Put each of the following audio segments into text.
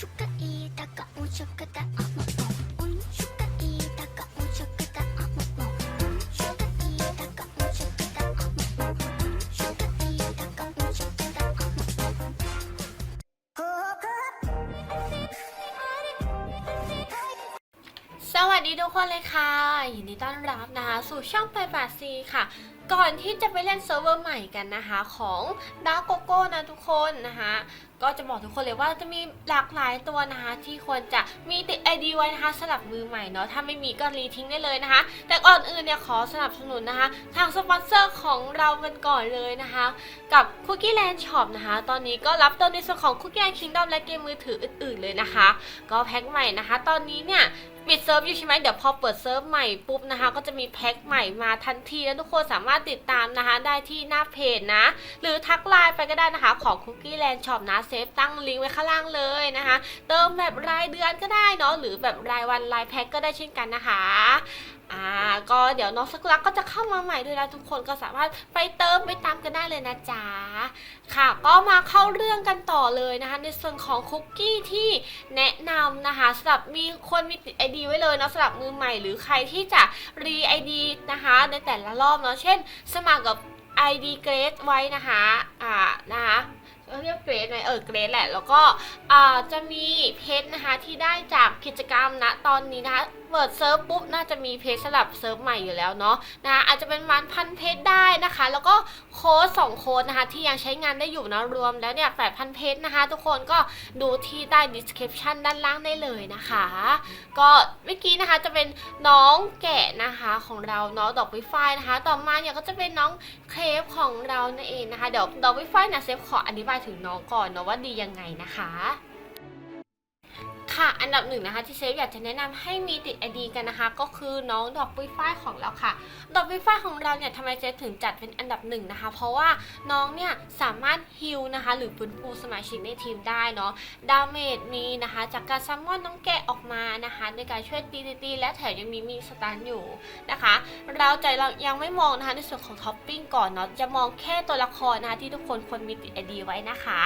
สวัสดีทุกคนเลยค่ะยินดีต้อนรับนะคะสู่ช่องไปบาซีค่ะ ก่อนที่จะไปเล่นเซิร์ฟเวอร์ใหม่กันนะคะ ของดาร์กโกโก้นะทุกคนนะคะ ก็จะบอกทุกคนเลยว่าจะมีหลากหลายตัวนะคะที่ควรจะมีติดไอดีไว้นะคะสำหรับมือใหม่เนาะถ้าไม่มีก็รีทิ้งได้เลยนะคะ แต่ก่อนอื่นเนี่ยขอสนับสนุนนะคะ ทางสปอนเซอร์ของเรากันก่อนเลยนะคะ กับ Cookie Land Shop นะคะ ตอนนี้ก็รับตัวในส่วนของ Cookie Land Kingdom และเกมมือถืออื่นๆเลยนะคะ ก็แพ็คใหม่นะคะ ตอนนี้เนี่ยปิดเซิร์ฟอยู่ใช่ไหมเดี๋ยวพอเปิดเซิร์ฟใหม่ปุ๊บนะคะ ก็จะมีแพ็คใหม่มาทันทีแล้วทุกคนสามารถติดตามนะคะ ได้ที่หน้าเพจนะ หรือทักไลน์ไปก็ได้นะคะ ของ Cookie Land Shop นะเซฟตั้งลิงก์ไว้ข้างล่างเลยนะคะ เติมแบบรายเดือนก็ได้เนาะหรือแบบรายวันรายแพ็คก็ได้เช่นกันนะคะอ่าก็เดี๋ยวน้องสกุลักก็จะเข้ามาใหม่ด้วยนะทุกคนก็สามารถไปเติมไปตามกันได้เลยนะจ๊ะค่ะ ก็มาเข้าเรื่องกันต่อเลยนะคะ ในส่วนของคุกกี้ที่แนะนำนะคะสำหรับมีคนมีติดไอดีไว้เลยเนาะสำหรับมือใหม่หรือใครที่จะรีไอดีนะคะ ในแต่ละรอบเนาะเช่น สมัครกับ ID เกรดไว้นะคะอ่านะคะ เรียกเกรดไหมเออเกรดแหละ แล้วก็จะมีเพชรนะคะที่ได้จากกิจกรรมนะตอนนี้นะคะเปิดเซิร์ฟปุ๊บน่าจะมีเพจสลับเซิร์ฟใหม่อยู่แล้วเนาะนะอาจจะเป็นวันพันเพจได้นะคะ แล้วก็โค้ดสองโค้ดนะคะ ที่ยังใช้งานได้อยู่นะรวมแล้วเนี่ยแปดพันเพจนะคะ ทุกคนก็ดูที่ใต้ description ด้านล่างได้เลยนะคะ ก็เมื่อกี้นะคะจะเป็นน้องแกะนะคะของเราเนาะดอกวิไฟนะคะ ต่อมาเนี่ยก็จะเป็นน้องเครปของเรานั่นเองนะคะเดี๋ยวดอกวิไฟเนี่ยเซฟขออธิบายถึงน้องก่อนเนาะว่าดียังไงนะคะ ค่ะ อันดับหนึ่งนะคะที่เซฟอยากจะแนะนำให้มีติดไอดีกันนะคะ ก็คือน้องดอกปุ้ยฝ้ายของเราค่ะ ดอกปุ้ยฝ้ายของเราเนี่ยทำไมเซฟถึงจัดเป็นอันดับหนึ่งนะคะ เพราะว่าน้องเนี่ยสามารถฮิลนะคะ หรือฟื้นฟูสมาชิกในทีมได้เนาะ ดาเมจมีนะคะ จากการซัมมอนน้องแกะออกมานะคะ ในการช่วยตีตีและแถมยังมีมีสตันอยู่นะคะ เราใจเรายังไม่มองนะคะในส่วนของท็อปปิ้งก่อนเนาะ จะมองแค่ตัวละครนะคะที่ทุกคนควรมีติดไอดีไว้นะคะ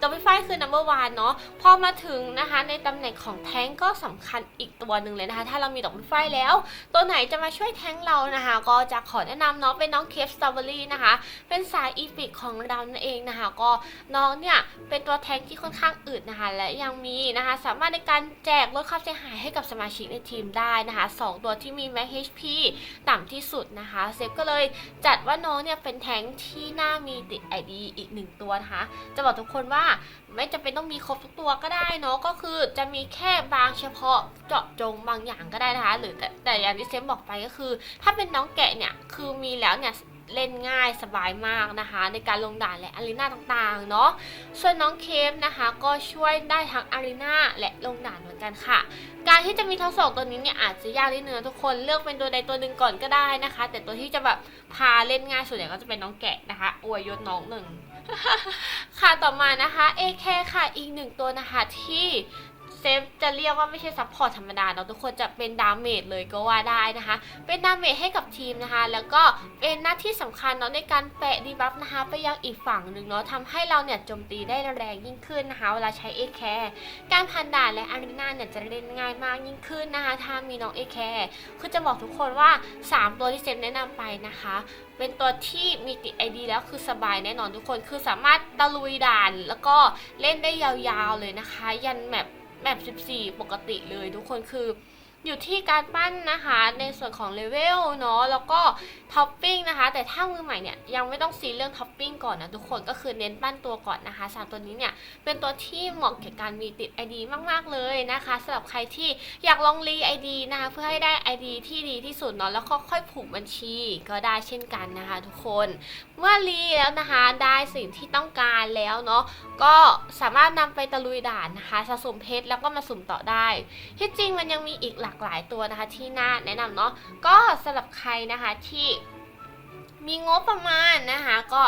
ดอกปุ้ยฝ้ายคือ number one เนาะ พอมาถึงนะคะในตำแหน่งของแท้งก็สำคัญอีกตัวหนึ่งเลยนะคะ ถ้าเรามีดอกไม้แล้ว ตัวไหนจะมาช่วยแท้งเรานะคะ ก็จะขอแนะนำเนาะเป็นน้องเคฟสตรอเบอรี่นะคะ เป็นสายอีพิกของเรานั่นเองนะคะ ก็น้องเนี่ยเป็นตัวแท้งที่ค่อนข้างอึดนะคะ และยังมีนะคะ สามารถในการแจกลดค่าเสียหายให้กับสมาชิกในทีมได้นะคะสองตัวที่มีแม็ก HP ต่ำที่สุดนะคะเซฟก็เลยจัดว่าน้องเนี่ยเป็นแท้งที่น่ามีติด ID อีกหนึ่งตัวนะคะ จะบอกทุกคนว่า ไม่จำเป็นต้องมีครบทุกตัวก็ได้เนาะก็คือจะมีแค่บางเฉพาะเจาะจงบางอย่างก็ได้นะคะ หรือแต่แต่อย่างที่เซฟบอกไปก็คือ ถ้าเป็นน้องแกะเนี่ยคือมีแล้วเนี่ยเล่นง่ายสบายมากนะคะ ในการลงด่านและอารีนาต่างๆเนาะส่วนน้องเคฟนะคะ ก็ช่วยได้ทั้งอารีนาและลงด่านเหมือนกันค่ะ การที่จะมีทั้งสองตัวนี้เนี่ยอาจจะยากนิดนึงทุกคนเลือกเป็นตัวใดตัวหนึ่งก่อนก็ได้นะคะ แต่ตัวที่จะแบบพาเล่นง่ายส่วนใหญ่ก็จะเป็นน้องแกะนะคะอวยยศน้องหนึ่ง ค่ะต่อมานะคะ AK ค่ะอีกหนึ่งตัวนะคะที่เซฟจะเรียกว่าไม่ใช่ซัพพอร์ตธรรมดาเนาะทุกคนจะเป็นดาเมจเลยก็ว่าได้นะคะ เป็นดาเมจให้กับทีมนะคะ แล้วก็เป็นหน้าที่สำคัญเนาะในการแปะดีบัฟนะคะ ไปยังอีกฝั่งหนึ่งเนาะทำให้เราเนี่ยโจมตีได้แรงยิ่งขึ้นนะคะ เวลาใช้ AK การพันด่านและอารีนาเนี่ยจะเล่นง่ายมากยิ่งขึ้นนะคะ ถ้ามีน้อง AK คือจะบอกทุกคนว่า 3 ตัวที่เซฟแนะนำไปนะคะ เป็นตัวที่มีติด ID แล้วคือสบายแน่นอนทุกคน คือสามารถตะลุยด่าน แล้วก็เล่นได้ยาวๆเลยนะคะ ยันแมปแมป14 ปกติเลยทุกคนคือ อยู่ที่การปั้นนะคะในส่วนของเลเวลเนาะแล้วก็ท็อปปิ้งนะคะ แต่ถ้ามือใหม่เนี่ยยังไม่ต้องซีเรื่องท็อปปิ้งก่อนนะทุกคนก็คือเน้นปั้นตัวก่อนนะคะสามตัวนี้เนี่ยเป็นตัวที่เหมาะแก่การมีติด ID มาก ๆ เลยนะคะสำหรับใครที่อยากลองรี ID นะคะเพื่อให้ได้ ID ที่ดีที่สุดเนาะแล้วก็ค่อยผูกบัญชีก็ได้เช่นกันนะคะ ทุกคนเมื่อรีแล้วนะคะได้สิ่งที่ต้องการแล้วเนาะก็สามารถนำไปตะลุยด่านนะคะสะสมเพชรแล้วก็มาสุ่มต่อได้ ที่จริงมันยังมีอีกหลากหลายตัวนะคะที่น่าแนะนำเนาะก็สำหรับใครนะคะที่มีงบประมาณนะคะก็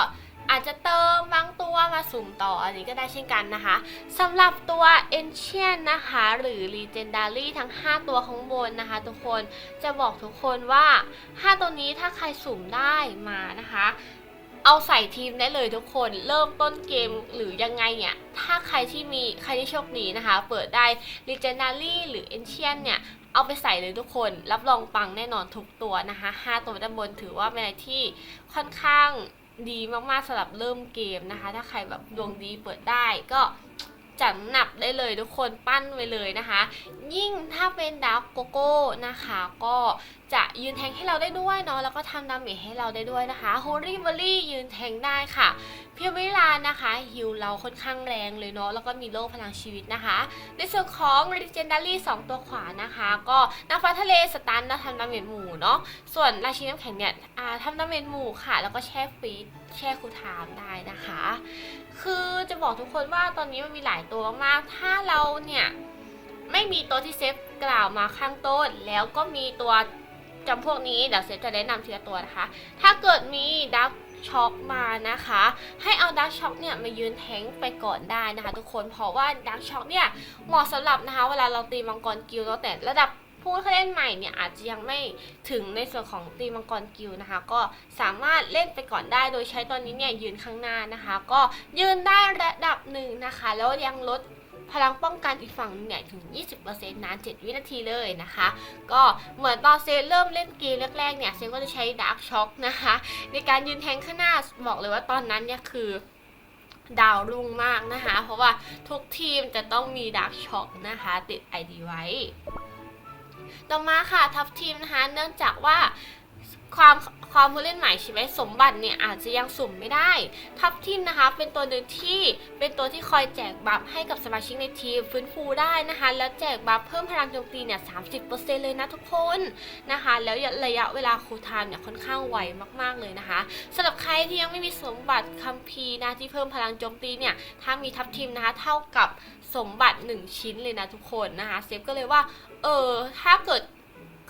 อาจจะเติมบางตัวมาสุ่มต่ออันนี้ก็ได้เช่นกันนะคะสำหรับตัว Ancient นะคะ หรือ Legendary ทั้ง 5 ตัวข้างบนนะคะ ทุกคนจะบอกทุกคนว่า 5 ตัวนี้ถ้าใครสุ่มได้มานะคะ เอาใส่ทีมได้เลยทุกคนเริ่มต้นเกมหรือยังไงเนี่ย ถ้าใครที่มีใครที่โชคดีนะคะ เปิดได้ Legendary หรือ Ancient เนี่ย เอาไปใส่เลยทุกคน รับรองปังแน่นอนทุกตัวนะคะ 5 ตัวด้านบนถือว่าเป็นอะไรที่ค่อนข้างดีมากๆสำหรับเริ่มเกมนะคะ ถ้าใครแบบดวงดีเปิดได้ก็ จัดหนับได้เลยทุกคนปั้นไว้เลยนะคะ ยิ่งถ้าเป็นดาร์กโกโก้นะคะ ก็จะยืนแทงให้เราได้ด้วยเนาะแล้วก็ทำดาเมจให้เราได้ด้วยนะคะโฮลี่เบอรี่ยืนแทงได้ค่ะ พียวเวลานะคะฮิวเราค่อนข้างแรงเลยเนาะแล้วก็มีโล่พลังชีวิตนะคะ ในส่วนของ Legendary 2 ตัวขวานะคะ ก็นางฟ้าทะเลสตันนะทำดาเมจหมู่เนาะส่วนราชินีน้ำแข็งเนี่ยอ่าทำดาเมจหมู่ค่ะ แล้วก็แช่ฟีดแช่คูลไทม์ได้นะคะ คือจะบอกทุกคนว่าตอนนี้มันมีหลายตัวมากถ้าเราเนี่ยไม่มีตัวที่เซฟกล่าวมาข้างต้น แล้วก็มีตัวจำพวกนี้เดี๋ยวเซฟจะแนะนำทีละตัวนะคะ ถ้าเกิดมีดัก ช็อกมานะคะ ให้เอาดักช็อกเนี่ยมายืนแทงไปก่อนได้นะคะ ทุกคนเพราะว่าดักช็อกเนี่ยเหมาะสำหรับนะคะ เวลาเราตีมังกรกิลด์แล้วแต่ระดับผู้เล่นใหม่เนี่ยอาจจะยังไม่ถึงในส่วนของตีมังกรกิลนะคะ ก็สามารถเล่นไปก่อนได้โดยใช้ตอนนี้เนี่ยยืนข้างหน้านะคะ ก็ยืนได้ระดับหนึ่งนะคะ แล้วยังลด พลังป้องกันอีกฝั่งเนี่ยถึง 20%นาน 7 วินาทีเลยนะคะ ก็เหมือนตอนเซเริ่มเล่นเกมแรกๆเนี่ยเซก็จะใช้ดาร์กช็อคนะคะ ในการยืนแทงข้างหน้าบอกเลยว่าตอนนั้นเนี่ยคือดาวรุ่งมากนะคะ เพราะว่าทุกทีมจะต้องมีดาร์กช็อคนะคะ ติด ID ไว้ ต่อมาค่ะทัพทีมนะคะ เนื่องจากว่า ความความผู้เล่นใหม่ใช่ไหมสมบัติเนี่ยอาจจะยังสุ่มไม่ได้ ทัพทีมนะคะ เป็นตัวหนึ่งที่เป็นตัวที่คอยแจกบัฟให้กับสมาชิกในทีมฟื้นฟูได้นะคะ แล้วแจกบัฟเพิ่มพลังโจมตีเนี่ย30%เลยนะทุกคนนะคะ แล้วระยะเวลาคูลไทม์เนี่ยค่อนข้างไวมากๆเลยนะคะสำหรับใครที่ยังไม่มีสมบัติคัมภีร์นะที่เพิ่มพลังโจมตีเนี่ยถ้ามีทัพทีมนะคะ เท่ากับสมบัติ 1 ชิ้นเลยนะทุกคนนะคะเซฟก็เลยว่าเออถ้าเกิด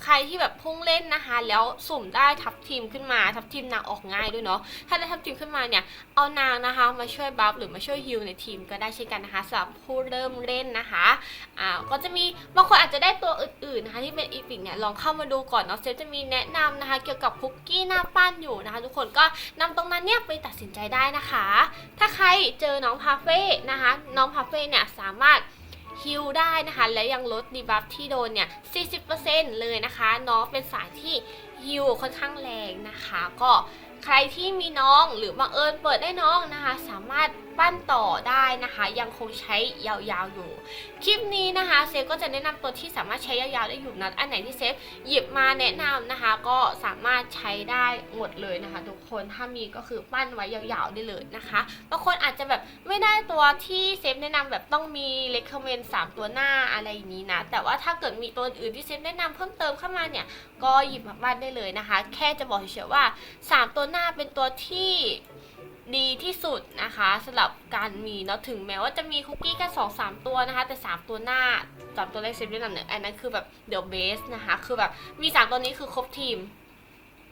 ใครที่แบบพุ่งเล่นนะคะ แล้วสุ่มได้ทับทีมขึ้นมาทับทีมนางออกง่ายด้วยเนาะถ้าได้ทับทีมขึ้นมาเนี่ยเอานางนะคะมาช่วยบัฟหรือมาช่วยฮิลในทีมก็ได้เช่นกันนะคะสำหรับผู้เริ่มเล่นนะคะอ่าก็จะมีบางคนอาจจะได้ตัวอื่นๆนะคะที่เป็นอีพิกเนี่ยลองเข้ามาดูก่อนเนาะเซฟจะมีแนะนำนะคะ เกี่ยวกับคุกกี้หน้าปั้นอยู่นะคะ ทุกคนก็นำตรงนั้นเนี่ยไปตัดสินใจได้นะคะ ถ้าใครเจอน้องพาเฟ่นะคะ น้องพาเฟ่เนี่ยสามารถ ฮิลได้นะคะ และยังลดดีบัฟที่โดนเนี่ย 40%เลยนะคะน้องเป็นสายที่ฮิลค่อนข้างแรงนะคะ ก็ใครที่มีน้องหรือบังเอิญเปิดได้น้องนะคะ สามารถ ปั้นต่อได้นะคะ ยังคงใช้ยาวๆอยู่ คลิปนี้นะคะเซฟก็จะแนะนำตัวที่สามารถใช้ยาวๆได้อยู่นะอันไหนที่เซฟหยิบมาแนะนำนะคะ ก็สามารถใช้ได้หมดเลยนะคะ ทุกคนถ้ามีก็คือปั้นไว้ยาวๆได้เลยนะคะบางคนอาจจะแบบไม่ได้ตัวที่เซฟแนะนำแบบต้องมี recommend 3 ตัวหน้าอะไรอย่างนี้นะแต่ว่าถ้าเกิดมีตัวอื่นที่เซฟแนะนำเพิ่มเติมเข้ามาเนี่ยก็หยิบมาปั้นได้เลยนะคะ แค่จะบอกเฉยๆว่า 3 ตัวหน้าเป็นตัวที่ ดีที่สุดนะคะสำหรับการมีเนาะถึงแม้ว่าจะมีคุกกี้แค่สองสามตัวนะคะ แต่ 3 ตัวหน้าสามตัวแรกเซฟแนะนำเนี่ยอันนั้นคือแบบเดี๋ยวเบสนะคะ คือแบบมี 3 ตัวนี้คือครบทีม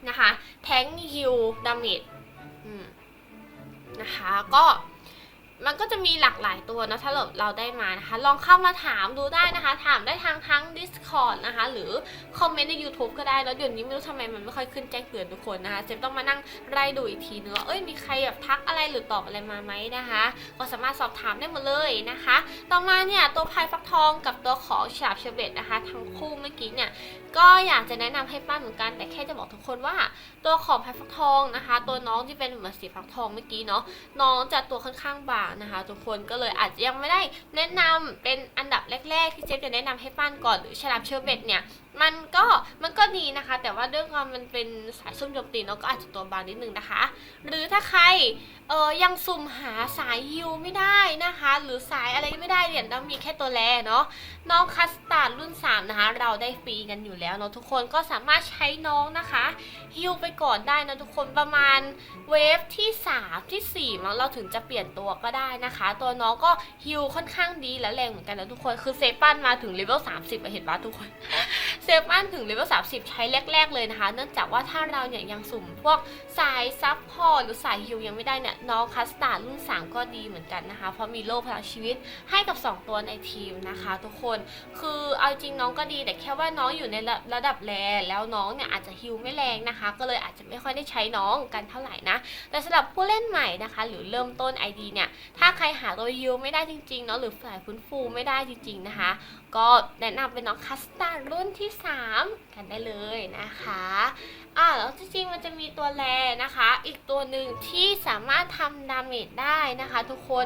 นะคะแทงฮิลดามิดนะคะก็ มันก็จะมีหลากหลายตัวนะถ้าเราเราได้มานะคะ ลองเข้ามาถามดูได้นะคะ ถามได้ทางทั้ง Discord นะคะ หรือคอมเมนต์ใน YouTube ก็ได้ แล้วเดี๋ยวนี้ไม่รู้ทำไมมันไม่ค่อยขึ้นแจ้งเตือนทุกคนนะคะเจมต้องมานั่งไล่ดูอีกทีนึงว่าเอ้ยมีใครแบบทักอะไรหรือตอบอะไรมาไหมนะคะ ก็สามารถสอบถามได้หมดเลยนะคะ ต่อมาเนี่ยตัวพายฟักทองกับตัวของฉาบเชเบตนะคะ ทั้งคู่เมื่อกี้เนี่ยก็อยากจะแนะนำให้ป้นเหมือนกัน แต่แค่จะบอกทุกคนว่าตัวของพายฟักทองนะคะ ตัวน้องที่เป็นเหมือนสีฟักทองเมื่อกี้เนาะน้องจะตัวค่อนข้างบางนะคะ ทุกคนก็เลยอาจจะยังไม่ได้แนะนำเป็นอันดับแรก ๆ ที่เจฟจะแนะนำให้ปั้นก่อนหรือฉลามเชอร์เบตเนี่ย มันก็มันก็ดีนะคะ แต่ว่าด้วยความมันเป็นสายซุ่มโจมตีเนาะก็อาจจะตัวบางนิดนึงนะคะ หรือถ้าใครเออยังสุ่มหาสายฮิวไม่ได้นะคะ หรือสายอะไรไม่ได้เนี่ยต้องมีแค่ตัวแรเนาะน้องคัสตาร์ดรุ่น 3 นะคะ เราได้ฟรีกันอยู่แล้วเนาะทุกคนก็สามารถใช้น้องนะคะฮิวไปก่อนได้นะทุกคนประมาณเวฟที่ 3 ที่ 4มั้งเราถึงจะเปลี่ยนตัวก็ได้นะคะ ตัวน้องก็ฮิลค่อนข้างดีและแรงเหมือนกันนะทุกคนคือเซฟปั้นมาถึงเลเวล30อะเห็นปะทุกคนเซฟอันถึงเลเวล30 ใช้แรก ๆ เลยนะคะ เนื่องจากว่าถ้าเราเนี่ยยังสุ่มพวกสายซับพอร์ตหรือสายฮิวยังไม่ได้เนี่ยน้องคัสตาร์รุ่น 3 ก็ดีเหมือนกันนะคะ เพราะมีโล่พลังชีวิตให้กับ 2 ตัวในทีมนะคะ ทุกคนคือเอาจริงน้องก็ดีแต่แค่ว่าน้องอยู่ในระระดับแรแล้วน้องเนี่ยอาจจะฮิวไม่แรงนะคะ ก็เลยอาจจะไม่ค่อยได้ใช้น้องกันเท่าไหร่นะ แต่สำหรับผู้เล่นใหม่นะคะ หรือเริ่มต้น ID เนี่ยถ้าใครหาตัวฮิวไม่ได้จริงๆเนาะหรือฝ่ายฟื้นฟูไม่ได้จริงๆนะคะก็แนะนำเป็นน้องคัสตาร์รุ่นที่ 3 กันได้เลยนะคะอ่าแล้วจริงๆมันจะมีตัวแรนะคะ อีกตัวหนึ่งที่สามารถทำดาเมจได้นะคะทุกคน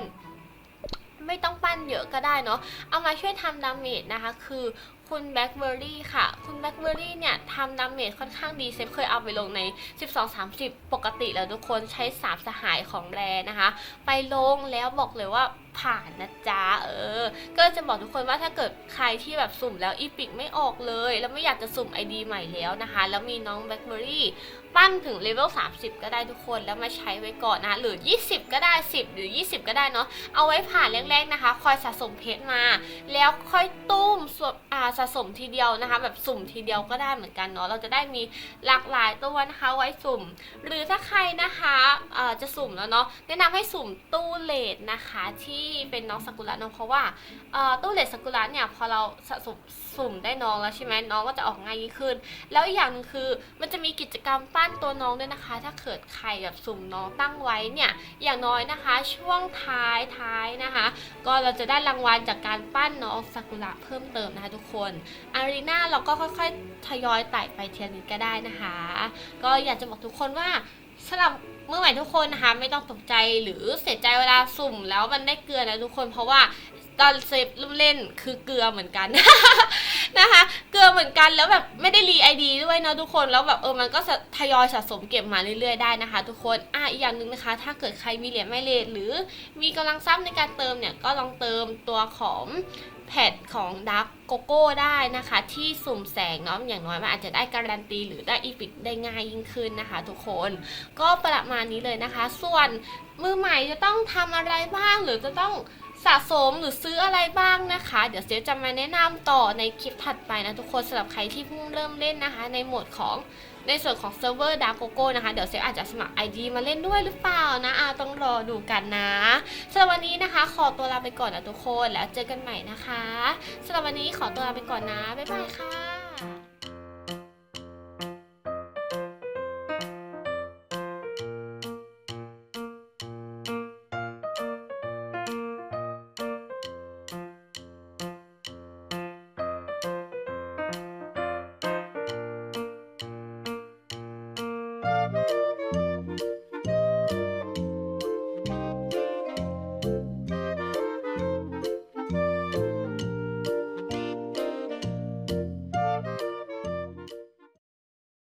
ไม่ต้องปั้นเยอะก็ได้เนาะ เอามาช่วยทำดาเมจนะคะ คือ คุณแบล็คเบอร์รี่ค่ะ คุณแบล็คเบอร์รี่เนี่ยทำดาเมจค่อนข้างดีเซฟเคยเอาไปลงใน 12-30 ปกติแล้วทุกคนใช้3สหายของแรนะคะ ไปลงแล้วบอกเลยว่าผ่านนะจ๊ะเออ ก็จะบอกทุกคนว่าถ้าเกิดใครที่แบบสุ่มแล้วอีพิกไม่ออกเลย แล้วไม่อยากจะสุ่ม ID ใหม่แล้วนะคะ แล้วมีน้องแบล็คเบอร์รี่ ปั้นถึงเลเวล30 ก็ได้ทุกคนแล้วมาใช้ไว้ก่อนนะหรือ 20 ก็ได้ 10 หรือ 20 ก็ได้เนาะเอาไว้ผ่านแรกๆนะคะ คอยสะสมเพชรมา แล้วค่อยตุ้มสวอ่าสะสมทีเดียวนะคะ แบบสุ่มทีเดียวก็ได้เหมือนกันเนาะเราจะได้มีหลากหลายตัวนะคะไว้สุ่ม หรือถ้าใครนะคะเอ่อจะสุ่มแล้วเนาะแนะนำให้สุ่มตู้เลดนะคะที่เป็นน้องสกุระเนาะเพราะว่าอ่อตู้เลดสกุระเนี่ยพอเราสะสมสุ่มได้น้องแล้วใช่ไหมน้องก็จะออกง่ายยิ่งขึ้น แล้วอีกอย่างนึงคือมันจะมีกิจกรรมปั้นตัวน้องด้วยนะคะ ถ้าเกิดใครแบบสุ่มน้องตั้งไว้เนี่ยอย่างน้อยนะคะ ช่วงท้ายท้ายนะคะ ก็เราจะได้รางวัลจากการปั้นน้องซากุระเพิ่มเติมนะคะทุกคนอารีนาเราก็ค่อยๆทยอยไต่ไปเทียนิดก็ได้นะคะ ก็อยากจะบอกทุกคนว่าสำหรับเมื่อใหม่ทุกคนนะคะ ไม่ต้องตกใจหรือเสียใจเวลาสุ่มแล้วมันได้เกลือนะทุกคนเพราะว่า ตอนเซฟลูกเล่นคือเกลือเหมือนกัน นะคะ เกลือเหมือนกันแล้วแบบไม่ได้รีไอดีด้วยเนาะทุกคนแล้วแบบเออมันก็สะทยอยสะสมเก็บมาเรื่อยๆได้นะคะ ทุกคนอะอีกอย่างหนึ่งนะคะ ถ้าเกิดใครมีเหรียญไม่เลทหรือมีกำลังทรัพย์ในการเติมเนี่ยก็ลองเติมตัวของแพดของดักโกโก้ได้นะคะ ที่สุ่มแสงเนาะอย่างน้อยมันอาจจะได้การันตี หรือได้อีพิกได้ง่ายยิ่งขึ้นนะคะ ทุกคนก็ประมาณนี้เลยนะคะ ส่วนมือใหม่จะต้องทำอะไรบ้างหรือจะต้อง สะสมหรือซื้ออะไรบ้างนะคะ เดี๋ยวเซฟจะมาแนะนำต่อในคลิปถัดไปนะทุกคนสำหรับใครที่เพิ่งเริ่มเล่นนะคะ ในโหมดของในส่วนของเซิร์ฟเวอร์ดาร์โกโก้นะคะ เดี๋ยวเซฟอาจจะสมัคร ID มาเล่นด้วยหรือเปล่านะอาต้องรอดูกันนะสำหรับวันนี้นะคะ ขอตัวลาไปก่อนนะทุกคนแล้วเจอกันใหม่นะคะสำหรับวันนี้ขอตัวลาไปก่อนนะบ๊ายบายค่ะ